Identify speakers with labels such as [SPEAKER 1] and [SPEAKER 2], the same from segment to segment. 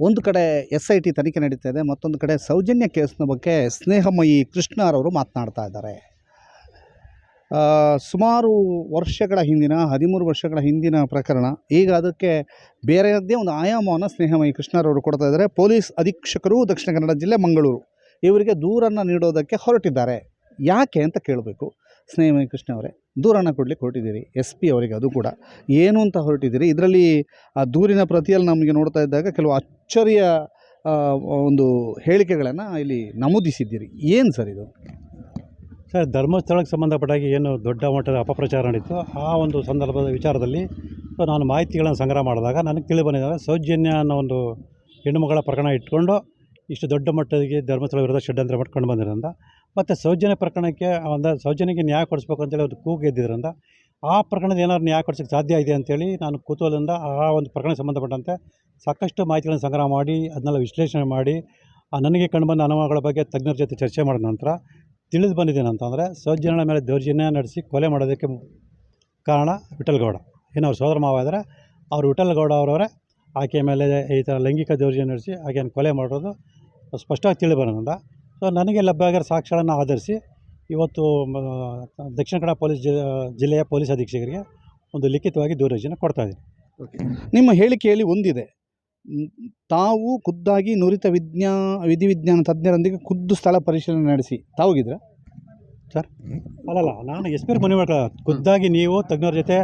[SPEAKER 1] ಒಂದು ಕಡೆ S I T ತನಿಖೆ ನಡೀತಾ ಇದೆ, ಮತ್ತೊಂದು ಕಡೆ ಸೌಜನ್ಯ ಕೇಸ್ನ ಬಗ್ಗೆ ಸ್ನೇಹಮಯಿ ಕೃಷ್ಣರವರು ಮಾತನಾಡ್ತಾ ಇದ್ದಾರೆ. ಸುಮಾರು ವರ್ಷಗಳ ಹಿಂದಿನ, ಹದಿಮೂರು ವರ್ಷಗಳ ಹಿಂದಿನ ಪ್ರಕರಣ, ಈಗ ಅದಕ್ಕೆ ಬೇರೆಯದ್ದೇ ಒಂದು ಆಯಾಮವನ್ನು ಸ್ನೇಹಮಯಿ ಕೃಷ್ಣರವರು ಕೊಡ್ತಾ ಇದ್ದಾರೆ. ಪೊಲೀಸ್ ಅಧೀಕ್ಷಕರು ದಕ್ಷಿಣ ಕನ್ನಡ ಜಿಲ್ಲೆ ಮಂಗಳೂರು, ಇವರಿಗೆ ದೂರನ್ನು ನೀಡೋದಕ್ಕೆ ಹೊರಟಿದ್ದಾರೆ. ಯಾಕೆ ಅಂತ ಕೇಳಬೇಕು. ಸ್ನೇಹಮಯಿ ಕೃಷ್ಣ ಅವರೇ ದೂರನ್ನು ಕೊಡಲಿಕ್ಕೆ ಹೊರಟಿದ್ದೀರಿ ಎಸ್ ಪಿ ಅವರಿಗೆ ಅದು ಕೂಡ. ಏನು ಅಂತ ಹೊರಟಿದ್ದೀರಿ? ಇದರಲ್ಲಿ ಆ ದೂರಿನ ಪ್ರತಿಯಲ್ಲಿ ನಮಗೆ ನೋಡ್ತಾ ಇದ್ದಾಗ ಕೆಲವು ಅಚ್ಚರಿಯ ಒಂದು ಹೇಳಿಕೆಗಳನ್ನು ಇಲ್ಲಿ ನಮೂದಿಸಿದ್ದೀರಿ. ಏನು ಸರ್ ಇದು?
[SPEAKER 2] ಸರ್, ಧರ್ಮಸ್ಥಳಕ್ಕೆ ಸಂಬಂಧಪಟ್ಟಾಗಿ ಏನು ದೊಡ್ಡ ಮಟ್ಟದ ಅಪಪ್ರಚಾರ ನಡೀತು ಆ ಒಂದು ಸಂದರ್ಭದ ವಿಚಾರದಲ್ಲಿ ನಾನು ಮಾಹಿತಿಗಳನ್ನು ಸಂಗ್ರಹ ಮಾಡಿದಾಗ ನನಗೆ ತಿಳಿದು ಬಂದಿದ್ದಾಗ ಸೌಜನ್ಯ ಅನ್ನೋ ಒಂದು ಹೆಣ್ಣುಮಗಳ ಪ್ರಕರಣ ಇಟ್ಕೊಂಡು ಇಷ್ಟು ದೊಡ್ಡ ಮಟ್ಟದಿಗೆ ಧರ್ಮಸ್ಥಳ ವಿರುದ್ಧ ಷಡ್ಯಂತ್ರ ಮಾಡ್ಕೊಂಡು ಬಂದಿರೋದ್ರಿಂದ ಮತ್ತು ಸೌಜನ್ಯ ಪ್ರಕರಣಕ್ಕೆ ಒಂದು ಸೌಜನ್ಯಕ್ಕೆ ನ್ಯಾಯ ಕೊಡಿಸ್ಬೇಕು ಅಂತೇಳಿ ಅವ್ರು ಕೂಗು ಎದ್ದಿದ್ರಿಂದ ಆ ಪ್ರಕರಣದ ಏನಾದ್ರು ನ್ಯಾಯ ಕೊಡಿಸೋಕ್ಕೆ ಸಾಧ್ಯ ಇದೆ ಅಂತೇಳಿ ನಾನು ಕುತೂಹಲದಿಂದ ಆ ಒಂದು ಪ್ರಕರಣಕ್ಕೆ ಸಂಬಂಧಪಟ್ಟಂತೆ ಸಾಕಷ್ಟು ಮಾಹಿತಿಗಳನ್ನು ಸಂಗ್ರಹ ಮಾಡಿ, ಅದನ್ನೆಲ್ಲ ವಿಶ್ಲೇಷಣೆ ಮಾಡಿ, ಆ ನನಗೆ ಕಂಡುಬಂದ ಅನುಭವಗಳ ಬಗ್ಗೆ ತಜ್ಞರ ಜೊತೆ ಚರ್ಚೆ ಮಾಡಿದ ನಂತರ ತಿಳಿದು ಬಂದಿದ್ದೇನೆ ಅಂತಂದರೆ ಸೌಜನ್ಯನ ಮೇಲೆ ದೌರ್ಜನ್ಯ ನಡೆಸಿ ಕೊಲೆ ಮಾಡೋದಕ್ಕೆ ಕಾರಣ ವಿಠಲ್ಗೌಡ ಏನು ಅವ್ರ ಸೋದರ ಮಾವ ಇದ್ದಾರೆ ಅವರು ವಿಠಲ್ಗೌಡ ಅವರವರೇ ಆಕೆಯ ಮೇಲೆ ಈ ಥರ ಲೈಂಗಿಕ ದೌರ್ಜನ್ಯ ನಡೆಸಿ ಆಕೆಯನ್ನು ಕೊಲೆ ಮಾಡೋದು ಸ್ಪಷ್ಟವಾಗಿ ತಿಳಿದು ಬರೋದ್ರಿಂದ ಸೊ ನನಗೆ ಲಭ್ಯ ಆಗಿರೋ ಸಾಕ್ಷ್ಯಗಳನ್ನು ಆಧರಿಸಿ ಇವತ್ತು ದಕ್ಷಿಣ ಕನ್ನಡ ಪೊಲೀಸ್ ಜಿ ಜಿಲ್ಲೆಯ ಪೊಲೀಸ್ ಅಧೀಕ್ಷಕರಿಗೆ ಒಂದು ಲಿಖಿತವಾಗಿ ದೂರರ್ಜಿನ ಕೊಡ್ತಾಯಿದ್ದೀನಿ
[SPEAKER 1] ನಿಮ್ಮ ಹೇಳಿಕೆಯಲ್ಲಿ ಒಂದಿದೆ. ತಾವು ಖುದ್ದಾಗಿ ನುರಿತ ವಿಜ್ಞಾ ವಿಧಿವಿಜ್ಞಾನ ತಜ್ಞರೊಂದಿಗೆ ಖುದ್ದು ಸ್ಥಳ ಪರಿಶೀಲನೆ ನಡೆಸಿ. ತಾವುಗಿದ್ರ
[SPEAKER 2] ಅಲ್ಲಲ್ಲ ನಾನು ಎಸ್ ಪಿ ಮನೆ ಖುದ್ದಾಗಿ ನೀವು ತಜ್ಞರ ಜೊತೆ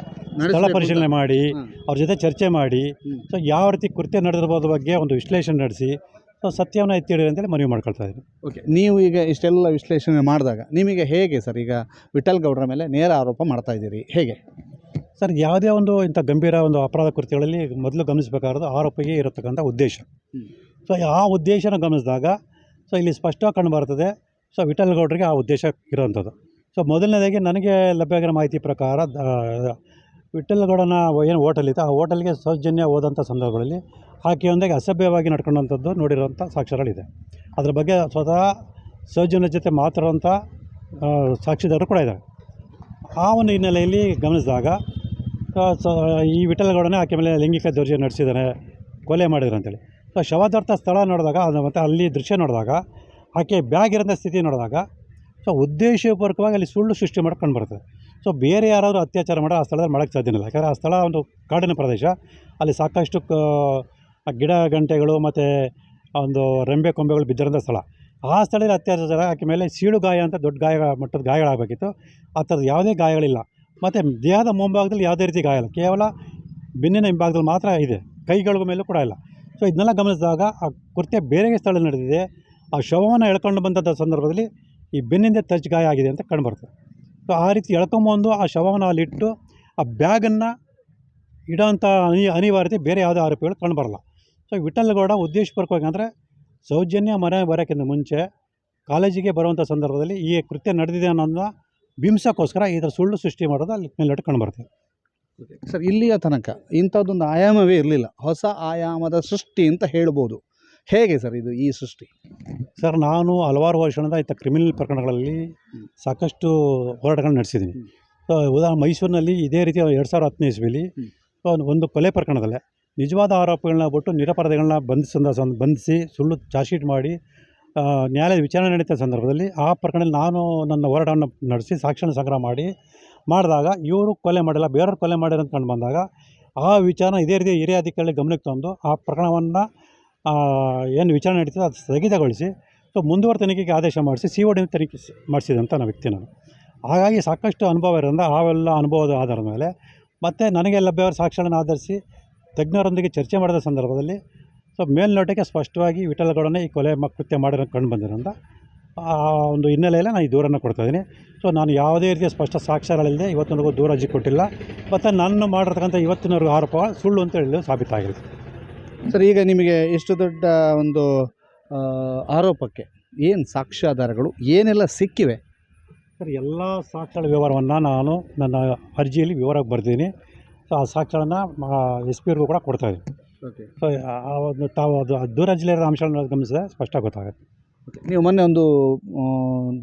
[SPEAKER 2] ಸ್ಥಳ ಪರಿಶೀಲನೆ ಮಾಡಿ. ಅವ್ರ ಜೊತೆ ಚರ್ಚೆ ಮಾಡಿ. ಸೊ ಯಾವ ರೀತಿ ಕೃತ್ಯ ನಡೆದಿರ್ಬೋದು ಬಗ್ಗೆ ಒಂದು ವಿಶ್ಲೇಷಣೆ ನಡೆಸಿ ಸೊ ಸತ್ಯವನ್ನು ಎತ್ತಿಡಿ ಅಂತೇಳಿ ಮನವಿ ಮಾಡ್ಕೊಳ್ತಾ ಇದ್ದೀನಿ
[SPEAKER 1] ಓಕೆ ನೀವು ಈಗ ಇಷ್ಟೆಲ್ಲ ವಿಶ್ಲೇಷಣೆ ಮಾಡಿದಾಗ ನಿಮಗೆ ಹೇಗೆ ಸರ್ ಈಗ ವಿಠಲ್ ಗೌಡರ ಮೇಲೆ ನೇರ ಆರೋಪ ಮಾಡ್ತಾ ಇದ್ದೀರಿ ಹೇಗೆ?
[SPEAKER 2] ಸರ್ ಯಾವುದೇ ಒಂದು ಇಂಥ ಗಂಭೀರ ಒಂದು ಅಪರಾಧ ಕೃತ್ಯಗಳಲ್ಲಿ ಮೊದಲು ಗಮನಿಸಬೇಕಾಗಿರೋದು ಆರೋಪಿಗೆ ಇರತಕ್ಕಂಥ ಉದ್ದೇಶ. ಸೊ ಆ ಉದ್ದೇಶನ ಗಮನಿಸಿದಾಗ ಸೊ ಇಲ್ಲಿ ಸ್ಪಷ್ಟವಾಗಿ ಕಂಡು ಬರ್ತದೆ ಸೊ ವಿಠಲ್ ಗೌಡ್ರಿಗೆ ಆ ಉದ್ದೇಶ ಇರೋವಂಥದ್ದು. ಸೊ ಮೊದಲನೇದಾಗಿ ನನಗೆ ಲಭ್ಯ ಆಗಿರೋ ಮಾಹಿತಿ ಪ್ರಕಾರ ದ- ವಿಠಲ್ ಗೌಡನ ಏನು ಹೋಟೆಲ್ ಇತ್ತು ಆ ಹೋಟೆಲ್ಗೆ ಸೌಜನ್ಯ ಹೋದಂಥ ಸಂದರ್ಭಗಳಲ್ಲಿ ಆಕೆಯೊಂದಿಗೆ ಅಸಭ್ಯವಾಗಿ ನಡ್ಕೊಂಡಂಥದ್ದು ನೋಡಿರುವಂಥ ಸಾಕ್ಷ್ಯಗಳಿದೆ. ಅದ್ರ ಬಗ್ಗೆ ಸ್ವತಃ ಸೌಜನ್ಯ ಜೊತೆ ಮಾತಾಡುವಂಥ ಸಾಕ್ಷಿದಾರರು ಕೂಡ ಇದ್ದಾರೆ. ಆ ಒಂದು ಹಿನ್ನೆಲೆಯಲ್ಲಿ ಗಮನಿಸಿದಾಗ ಈ ವಿಠಲಗೌಡನೇ ಆಕೆ ಮೇಲೆ ಲೈಂಗಿಕ ದೌರ್ಜನ್ಯ ನಡೆಸಿದ್ದಾನೆ, ಕೊಲೆ ಮಾಡಿದ್ರು ಅಂತೇಳಿ. ಸೊ, ಶವದಾರ್ಥ ಸ್ಥಳ ನೋಡಿದಾಗ, ಅದು ಮತ್ತು ಅಲ್ಲಿ ದೃಶ್ಯ ನೋಡಿದಾಗ, ಆಕೆ ಬ್ಯಾಗ್ ಇರೋಂಥ ಸ್ಥಿತಿ ನೋಡಿದಾಗ, ಸೊ, ಉದ್ದೇಶಪೂರ್ವಕವಾಗಿ ಅಲ್ಲಿ ಸುಳ್ಳು ಸೃಷ್ಟಿ ಮಾಡ್ಕೊಂಡು ಬರ್ತದೆ. ಸೊ ಬೇರೆ ಯಾರಾದರೂ ಅತ್ಯಾಚಾರ ಮಾಡೋ ಆ ಸ್ಥಳದಲ್ಲಿ ಮಾಡೋಕ್ಕೆ ಸಾಧ್ಯ ಇಲ್ಲ. ಯಾಕಂದರೆ ಆ ಸ್ಥಳ ಒಂದು ಕಾಡಿನ ಪ್ರದೇಶ. ಅಲ್ಲಿ ಸಾಕಷ್ಟು ಗಿಡ ಗಂಟೆಗಳು ಮತ್ತು ಒಂದು ರೆಂಬೆ ಕೊಂಬೆಗಳು ಬಿದ್ದಿರೋಂಥ ಸ್ಥಳ. ಆ ಸ್ಥಳದಲ್ಲಿ ಅತ್ಯಾಚಾರ ಆಕೆ ಮೇಲೆ ಸೀಳು ಗಾಯ ಅಂತ ದೊಡ್ಡ ಗಾಯ, ಮಟ್ಟದ ಗಾಯಗಳಾಗಬೇಕಿತ್ತು. ಆ ಥರದ್ದು ಯಾವುದೇ ಗಾಯಗಳಿಲ್ಲ. ಮತ್ತು ದೇಹದ ಮುಂಭಾಗದಲ್ಲಿ ಯಾವುದೇ ರೀತಿ ಗಾಯ ಇಲ್ಲ. ಕೇವಲ ಬೆನ್ನಿನ ಹಿಂಭಾಗದಲ್ಲಿ ಮಾತ್ರ ಇದೆ. ಕೈಗಳ ಮೇಲೂ ಕೂಡ ಇಲ್ಲ. ಸೊ ಇದನ್ನೆಲ್ಲ ಗಮನಿಸಿದಾಗ ಆ ಕೃತ್ಯ ಬೇರೆ ಸ್ಥಳದಲ್ಲಿ ನಡೆದಿದೆ. ಆ ಶವವನ್ನು ಎಳ್ಕೊಂಡು ಬಂದಂಥ ಸಂದರ್ಭದಲ್ಲಿ ಈ ಬೆನ್ನಿಂದ ತರ್ಚ್ ಗಾಯ ಆಗಿದೆ ಅಂತ ಕಂಡುಬರ್ತದೆ. ಸೊ ಆ ರೀತಿ ಎಳ್ಕೊಂಬಂದು ಆ ಶವವನ್ನು ಅಲ್ಲಿಟ್ಟು ಆ ಬ್ಯಾಗನ್ನು ಇಡೋಂಥ ಅನಿ, ಅನಿವಾರ್ಯತೆ ಬೇರೆ ಯಾವುದೇ ಆರೋಪಿಗಳು ಕಂಡುಬರಲ್ಲ ಸೊ ವಿಠಲ್ಗೌಡ ಉದ್ದೇಶಪೂರ್ವಕವಾಗಿ ಅಂದರೆ ಸೌಜನ್ಯ ಮನೆ ಬರೋಕ್ಕಿಂತ ಮುಂಚೆ ಕಾಲೇಜಿಗೆ ಬರುವಂಥ ಸಂದರ್ಭದಲ್ಲಿ ಈ ಕೃತ್ಯ ನಡೆದಿದೆ ಅನ್ನೋದನ್ನ ಬಿಂಸಕ್ಕೋಸ್ಕರ ಇದರ ಸುಳ್ಳು ಸೃಷ್ಟಿ ಮಾಡೋದು ಅಲ್ಲಿ ಮೇಲ್ನೋಟ ಕಂಡುಬರ್ತದೆ
[SPEAKER 1] ಸರ್, ಇಲ್ಲಿಯ ತನಕ ಇಂಥದ್ದೊಂದು ಆಯಾಮವೇ ಇರಲಿಲ್ಲ. ಹೊಸ ಆಯಾಮದ ಸೃಷ್ಟಿ ಅಂತ ಹೇಳ್ಬೋದು. ಹೇಗೆ ಸರ್ ಇದು ಈ ಸೃಷ್ಟಿ?
[SPEAKER 2] ಸರ್ ನಾನು ಹಲವಾರು ವರ್ಷಗಳಿಂದ ಇಂಥ ಕ್ರಿಮಿನಲ್ ಪ್ರಕರಣಗಳಲ್ಲಿ ಸಾಕಷ್ಟು ಹೋರಾಟಗಳನ್ನು ನಡೆಸಿದ್ದೀನಿ. ಸೊ ಉದಾಹರಣೆ ಮೈಸೂರಿನಲ್ಲಿ ಇದೇ ರೀತಿ ಎರಡು ಸಾವಿರದ ಹತ್ತನೇ ಇಸ್ವಿಲಿ ಒಂದು ಕೊಲೆ ಪ್ರಕರಣದಲ್ಲೇ ನಿಜವಾದ ಆರೋಪಿಗಳನ್ನ ಬಿಟ್ಟು ನಿರಪರಾಧಿಗಳನ್ನ ಬಂಧಿಸಿದ ಸಂದ ಬಂಧಿಸಿ ಸುಳ್ಳು ಚಾರ್ಜ್ ಶೀಟ್ ಮಾಡಿ ನ್ಯಾಯಾಲಯದ ವಿಚಾರಣೆ ನಡೀತಾ ಸಂದರ್ಭದಲ್ಲಿ ಆ ಪ್ರಕರಣದಲ್ಲಿ ನಾನು ನನ್ನ ಹೋರಾಟವನ್ನು ನಡೆಸಿ ಸಾಕ್ಷ್ಯನ ಸಂಗ್ರಹ ಮಾಡಿ ಮಾಡಿದಾಗ ಇವರು ಕೊಲೆ ಮಾಡಿಲ್ಲ ಬೇರೆಯವ್ರು ಕೊಲೆ ಮಾಡಿರೋ ಅಂತ ಕಂಡು ಬಂದಾಗ ಆ ವಿಚಾರ ಇದೇ ರೀತಿ ಹಿರಿಯ ಅಧಿಕಾರಿಗಳ ಗಮನಕ್ಕೆ ತಂದು ಆ ಪ್ರಕರಣವನ್ನು ಏನು ವಿಚಾರಣೆ ನಡೀತದೆ ಅದು ಸ್ಥಗಿತಗೊಳಿಸಿ, ಸೊ ಮುಂದುವರೆ ತನಿಖೆಗೆ ಆದೇಶ ಮಾಡಿಸಿ ಸಿ ಒ ಡಿ ತನಿಖೆ ಮಾಡಿಸಿದಂಥ ನಾನು ವ್ಯಕ್ತಿ ನಾನು. ಹಾಗಾಗಿ ಸಾಕಷ್ಟು ಅನುಭವ ಇರೋದ್ರಿಂದ ಅವೆಲ್ಲ ಅನುಭವದ ಆಧಾರದ ಮೇಲೆ ಮತ್ತು ನನಗೆ ಲಭ್ಯವಾದ ಸಾಕ್ಷ್ಯಗಳನ್ನು ಆಧರಿಸಿ ತಜ್ಞರೊಂದಿಗೆ ಚರ್ಚೆ ಮಾಡಿದ ಸಂದರ್ಭದಲ್ಲಿ, ಸೊ ಮೇಲ್ನೋಟಕ್ಕೆ ಸ್ಪಷ್ಟವಾಗಿ ವಿಠಲಗೌಡನೇ ಈ ಕೊಲೆ ಮ, ಕೃತ್ಯ ಮಾಡಿರೋ ಕಂಡು ಬಂದಿರೋದ್ರಿಂದ, ಆ ಒಂದು ಹಿನ್ನೆಲೆಯಲ್ಲಿ ನಾನು ಈ ದೂರನ್ನು ಕೊಡ್ತಾ ಇದ್ದೀನಿ. ಸೊ ನಾನು ಯಾವುದೇ ರೀತಿಯ ಸ್ಪಷ್ಟ ಸಾಕ್ಷ್ಯಗಳಿಲ್ಲದೆ ಇವತ್ತಿನವರೆಗೂ ದೂರ ಅರ್ಜಿ ಕೊಟ್ಟಿಲ್ಲ. ಮತ್ತು ನಾನು ಮಾಡಿರ್ತಕ್ಕಂಥ ಇವತ್ತಿನವರೆಗೂ ಆರೋಪ ಸುಳ್ಳು ಅಂತ ಹೇಳಿ ಸಾಬೀತಾಗಿದೆ.
[SPEAKER 1] ಸರ್ ಈಗ ನಿಮಗೆ ಇಷ್ಟು ದೊಡ್ಡ ಒಂದು ಆರೋಪಕ್ಕೆ ಏನು ಸಾಕ್ಷ್ಯಾಧಾರಗಳು ಏನೆಲ್ಲ ಸಿಕ್ಕಿವೆ?
[SPEAKER 2] ಸರ್ ಎಲ್ಲ ಸಾಕ್ಷ್ಯಗಳ ವಿವರವನ್ನು ನಾನು ನನ್ನ ಅರ್ಜಿಯಲ್ಲಿ ವಿವರವಾಗಿ ಬರ್ತೀನಿ ಸೊ ಆ ಸಾಕ್ಷ್ಯಗಳನ್ನು ಎಸ್ ಪಿ ಅವ್ರಿಗೂ ಕೂಡ ಕೊಡ್ತಾ ಇದ್ದೀನಿ.
[SPEAKER 1] ಓಕೆ.
[SPEAKER 2] ಸೊ ಆ ಒಂದು ತಾವು ಅದು ದೂರ ಜಿಲ್ಲೆಯ ಅಂಶಗಳನ್ನ ಗಮನಿಸಿದ್ರೆ ಸ್ಪಷ್ಟ ಗೊತ್ತಾಗುತ್ತೆ.
[SPEAKER 1] ನೀವು ಮೊನ್ನೆ ಒಂದು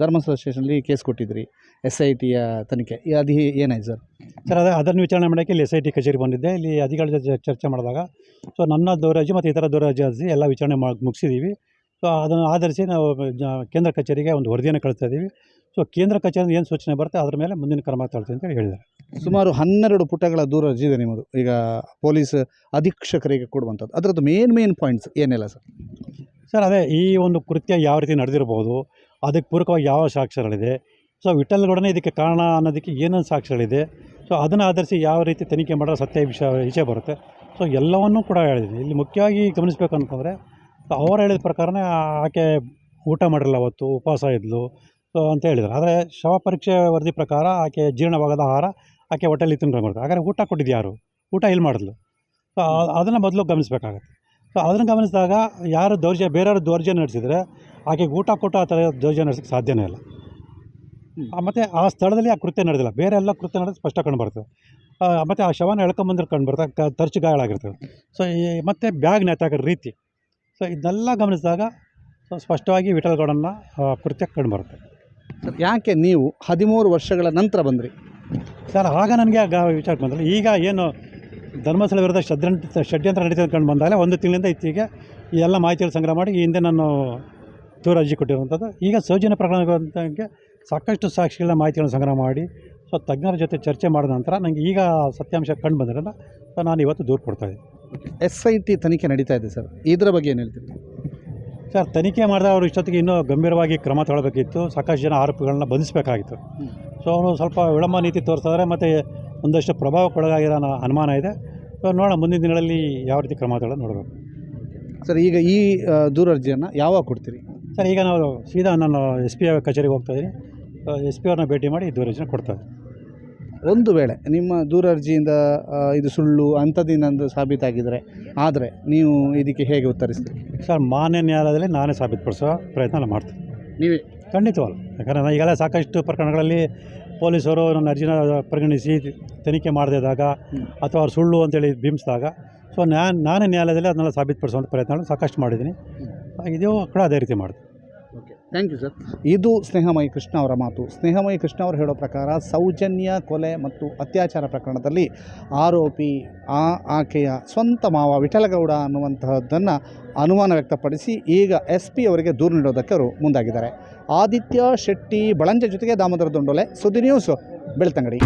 [SPEAKER 1] ಧರ್ಮಸ್ಥಳ ಸ್ಟೇಷನಲ್ಲಿ ಕೇಸ್ ಕೊಟ್ಟಿದ್ರಿ ಎಸ್ ಐ ಟಿಯ ತನಿಖೆ. ಈ ಅದು ಏನಾಯ್ತು ಸರ್?
[SPEAKER 2] ಸರ್ ಅದೇ ಅದನ್ನು ವಿಚಾರಣೆ ಮಾಡೋಕ್ಕೆ ಇಲ್ಲಿ ಎಸ್ ಐ ಟಿ ಕಚೇರಿ ಬಂದಿದ್ದೆ. ಇಲ್ಲಿ ಅಧಿಕಾರಿಗಳ ಜೊತೆ ಚರ್ಚೆ ಮಾಡಿದಾಗ ಸೊ ನನ್ನ ದೌರಾಜಿ ಮತ್ತು ಇತರ ದೌರಾಜಿ ಅರ್ಜಿ ಎಲ್ಲ ವಿಚಾರಣೆ ಮಾಡಿ ಮುಗಿಸಿದ್ದೀವಿ ಸೊ ಅದನ್ನು ಆಧರಿಸಿ ನಾವು ಜ ಕೇಂದ್ರ ಕಚೇರಿಗೆ ಒಂದು ವರದಿಯನ್ನು ಕಳಿಸ್ತಾ ಇದ್ದೀವಿ. ಸೊ ಕೇಂದ್ರ ಕಚೇರಿ ಏನು ಸೂಚನೆ ಬರುತ್ತೆ ಅದರ ಮೇಲೆ ಮುಂದಿನ ಕ್ರಮ ತಗೊಳ್ತೀವಿ ಅಂತ ಹೇಳಿ ಹೇಳಿದ್ದಾರೆ.
[SPEAKER 1] ಸುಮಾರು ಹನ್ನೆರಡು ಪುಟಗಳ ದೂರ ಅರ್ಜಿ ಇದೆ ನಿಮ್ಮದು. ಈಗ ಪೊಲೀಸ್ ಅಧೀಕ್ಷಕರಿಗೆ ಕೊಡುವಂಥದ್ದು. ಅದರದ್ದು ಮೇನ್ ಮೇನ್ ಪಾಯಿಂಟ್ಸ್ ಏನೆಲ್ಲ ಸರ್?
[SPEAKER 2] ಸರ್ ಅದೇ ಈ ಒಂದು ಕೃತ್ಯ ಯಾವ ರೀತಿ ನಡೆದಿರ್ಬೋದು ಅದಕ್ಕೆ ಪೂರಕವಾಗಿ ಯಾವ ಸಾಕ್ಷ್ಯಗಳಿದೆ? ಸೊ ವಿಠಲ್ಗೌಡನೇ ಇದಕ್ಕೆ ಕಾರಣ ಅನ್ನೋದಕ್ಕೆ ಏನೇನು ಸಾಕ್ಷ್ಯಗಳಿದೆ? ಸೊ ಅದನ್ನು ಆಧರಿಸಿ ಯಾವ ರೀತಿ ತನಿಖೆ ಮಾಡೋ ಸತ್ಯ ವಿಷಯ ವಿಷಯ ಬರುತ್ತೆ? ಸೊ ಎಲ್ಲವನ್ನೂ ಕೂಡ ಹೇಳಿದ್ದೀನಿ ಇಲ್ಲಿ ಮುಖ್ಯವಾಗಿ ಗಮನಿಸಬೇಕು ಅಂತಂದರೆ ಅವ್ರು ಹೇಳಿದ ಪ್ರಕಾರನೇ ಆಕೆ ಊಟ ಮಾಡಿರಲ್ಲ ಅವತ್ತು, ಉಪವಾಸ ಇದ್ಲು. ಸೊ ಅಂತ ಹೇಳಿದ್ರು. ಆದರೆ ಶವ ಪರೀಕ್ಷೆ ವರದಿ ಪ್ರಕಾರ ಆಕೆ ಜೀರ್ಣವಾಗದ ಆಹಾರ ಆಕೆ ಹೊಟ್ಟೆಲಿ ತಿಂದು ಮಾಡ್ತಾರೆ ಹಾಗಾದ್ರೆ ಊಟ ಕೊಟ್ಟಿದ್ದು ಯಾರು? ಊಟ ಇಲ್ಲಿ ಮಾಡಿದ್ಲು? ಸೊ ಅದನ್ನು ಮೊದಲು ಗಮನಿಸಬೇಕಾಗತ್ತೆ. ಸೊ ಅದನ್ನು ಗಮನಿಸಿದಾಗ ಯಾರು ದೌರ್ಜನ್ಯ, ಬೇರೆಯವರು ದೌರ್ಜನ್ಯ ನಡೆಸಿದರೆ ಆಕೆಗೆ ಊಟ ಕೊಟ್ಟು ಆ ಥರ ಯೋಜನೆ ನಡೆಸೋಕ್ಕೆ ಸಾಧ್ಯನೇ ಇಲ್ಲ. ಮತ್ತು ಆ, ಸ್ಥಳದಲ್ಲಿ ಆ ಕೃತ್ಯ ನಡೆದಿಲ್ಲ. ಬೇರೆ ಎಲ್ಲ ಕೃತ್ಯ ನಡೆದು ಸ್ಪಷ್ಟ ಕಂಡು ಮತ್ತು ಆ, ಶವನ ಎಳ್ಕೊಂಬಂದ್ರೆ ಕಂಡು ಬರ್ತಾ ಕ ತರ್ಚು ಗಾಯಗಳಾಗಿರ್ತದೆ ಸೊ ಈ ಮತ್ತು ಬ್ಯಾಗ್ ನೇತಾಕೋ ರೀತಿ. ಸೊ ಇದನ್ನೆಲ್ಲ ಗಮನಿಸಿದಾಗ ಸೊ ಸ್ಪಷ್ಟವಾಗಿ ವಿಠಲ್ಗೌಡನ್ನ ಕೃತ್ಯ ಕಂಡುಬರುತ್ತೆ
[SPEAKER 1] ಸರ್ ಯಾಕೆ ನೀವು ಹದಿಮೂರು ವರ್ಷಗಳ ನಂತರ ಬಂದ್ರಿ?
[SPEAKER 2] ಸರ್ ಆಗ ನನಗೆ ಗ ವಿಚಾರಕ್ಕೆ ಬಂದಿಲ್ಲ. ಈಗ ಏನು ಧರ್ಮಸ್ಥಳ ವಿರುದ್ಧ ಷಡ್ಯಂತ್ರ ಷಡ್ಯಂತ್ರ ನಡೀತದೆ ಕಂಡು ಬಂದಾಗಲೇ ಒಂದು ತಿಂಗಳಿಂದ ಇತ್ತೀಗೆ ಈ ಎಲ್ಲ ಮಾಹಿತಿಗಳು ಸಂಗ್ರಹ ಮಾಡಿ ಈ ಹಿಂದೆ ನಾನು ದೂರ ಅರ್ಜಿ ಕೊಟ್ಟಿರುವಂಥದ್ದು. ಈಗ ಸೌಜನ್ಯ ಪ್ರಕರಣಕ್ಕೆ ಸಾಕಷ್ಟು ಸಾಕ್ಷಿಗಳ ಮಾಹಿತಿಗಳನ್ನು ಸಂಗ್ರಹ ಮಾಡಿ ಸೊ ತಜ್ಞರ ಜೊತೆ ಚರ್ಚೆ ಮಾಡಿದ ನಂತರ ನನಗೆ ಈಗ ಸತ್ಯಾಂಶ ಕಂಡು ಬಂದಿರಲ್ಲ ಸೊ ನಾನು ಇವತ್ತು ದೂರು ಕೊಡ್ತಾಯಿದ್ದೀನಿ
[SPEAKER 1] ಎಸ್ ಐ ಟಿ ತನಿಖೆ ನಡೀತಾ ಇದೆ ಸರ್. ಇದರ ಬಗ್ಗೆ ಏನು ಹೇಳ್ತೀರಿ?
[SPEAKER 2] ಸರ್ ತನಿಖೆ ಮಾಡಿದ ಅವರು ಇಷ್ಟೊತ್ತಿಗೆ ಇನ್ನೂ ಗಂಭೀರವಾಗಿ ಕ್ರಮ ತಗೊಳ್ಬೇಕಿತ್ತು. ಸಾಕಷ್ಟು ಜನ ಆರೋಪಿಗಳನ್ನ ಬಂಧಿಸಬೇಕಾಗಿತ್ತು. ಸೊ ಅವರು ಸ್ವಲ್ಪ ವಿಳಂಬ ನೀತಿ ತೋರಿಸಿದ್ರೆ ಮತ್ತು ಒಂದಷ್ಟು ಪ್ರಭಾವಕ್ಕೊಳಗಾಗಿರೋ ಅನುಮಾನ ಇದೆ. ಸೊ ನೋಡೋಣ ಮುಂದಿನ ದಿನಗಳಲ್ಲಿ ಯಾವ ರೀತಿ ಕ್ರಮ ತಗೊಳ್ಳೋದು ನೋಡಬೇಕು.
[SPEAKER 1] ಸರ್ ಈಗ ಈ ದೂರ ಅರ್ಜಿಯನ್ನು ಯಾವಾಗ ಕೊಡ್ತೀರಿ?
[SPEAKER 2] ಸರ್ ಈಗ ನಾವು ಸೀದಾ ನಾನು ಎಸ್ ಪಿ ಕಚೇರಿಗೆ ಹೋಗ್ತಾ ಇದ್ದೀನಿ ಎಸ್ ಪಿ ಅವ್ರನ್ನ ಭೇಟಿ ಮಾಡಿ ದೂರಜನ ಕೊಡ್ತಾರೆ.
[SPEAKER 1] ಒಂದು ವೇಳೆ ನಿಮ್ಮ ದೂರ ಅರ್ಜಿಯಿಂದ ಇದು ಸುಳ್ಳು ಅಂಥದ್ದಿನಂದು ಸಾಬೀತಾಗಿದ್ದರೆ ಆದರೆ ನೀವು ಇದಕ್ಕೆ ಹೇಗೆ ಉತ್ತರಿಸ್ತೀರಿ?
[SPEAKER 2] ಸರ್ ಮಾನ್ಯ ನ್ಯಾಯಾಲಯದಲ್ಲಿ ನಾನೇ ಸಾಬೀತುಪಡಿಸೋ ಪ್ರಯತ್ನ ಮಾಡ್ತೀನಿ.
[SPEAKER 1] ನೀವೇ?
[SPEAKER 2] ಖಂಡಿತವಲ್ಲ. ಯಾಕಂದರೆ ನಾನು ಈಗಲೇ ಸಾಕಷ್ಟು ಪ್ರಕರಣಗಳಲ್ಲಿ ಪೊಲೀಸರು ನನ್ನ ಅರ್ಜಿನ ಪರಿಗಣಿಸಿ ತನಿಖೆ ಮಾಡದಿದ್ದಾಗ
[SPEAKER 1] ಇದ್ದಾಗ
[SPEAKER 2] ಅಥವಾ ಅವ್ರು ಸುಳ್ಳು ಅಂತೇಳಿ ಬಿಂಬಿಸಿದಾಗ ಸೊ ನಾನು ನಾನೇ ನ್ಯಾಯಾಲಯದಲ್ಲಿ ಅದನ್ನೆಲ್ಲ ಸಾಬೀತುಪಡಿಸುವಂಥ ಪ್ರಯತ್ನಗಳು ಸಾಕಷ್ಟು ಮಾಡಿದ್ದೀನಿ. ಇದು ಕೂಡ ಅದೇ ರೀತಿ
[SPEAKER 1] ಓಕೆ ಥ್ಯಾಂಕ್ ಯು ಸರ್ ಇದು ಸ್ನೇಹಮಯಿ ಕೃಷ್ಣ ಅವರ ಮಾತು. ಸ್ನೇಹಮಯಿ ಕೃಷ್ಣ ಅವರು ಹೇಳೋ ಪ್ರಕಾರ ಸೌಜನ್ಯ, ಕೊಲೆ ಮತ್ತು ಅತ್ಯಾಚಾರ ಪ್ರಕರಣದಲ್ಲಿ ಆರೋಪಿ ಆ ಆಕೆಯ ಸ್ವಂತ ಮಾವ ವಿಠಲಗೌಡ ಅನ್ನುವಂತಹದ್ದನ್ನು ಅನುಮಾನ ವ್ಯಕ್ತಪಡಿಸಿ ಈಗ ಎಸ್ ಪಿ ಅವರಿಗೆ ದೂರು ನೀಡೋದಕ್ಕೆ ಅವರು ಮುಂದಾಗಿದ್ದಾರೆ. ಆದಿತ್ಯ ಶೆಟ್ಟಿ, ಬಳಂಜ ಜೊತೆಗೆ ದಾಮೋದರ ದೊಂಡೊಲೆ, ಸುದ್ದಿ ನ್ಯೂಸ್ ಬೆಳ್ತಂಗಡಿ.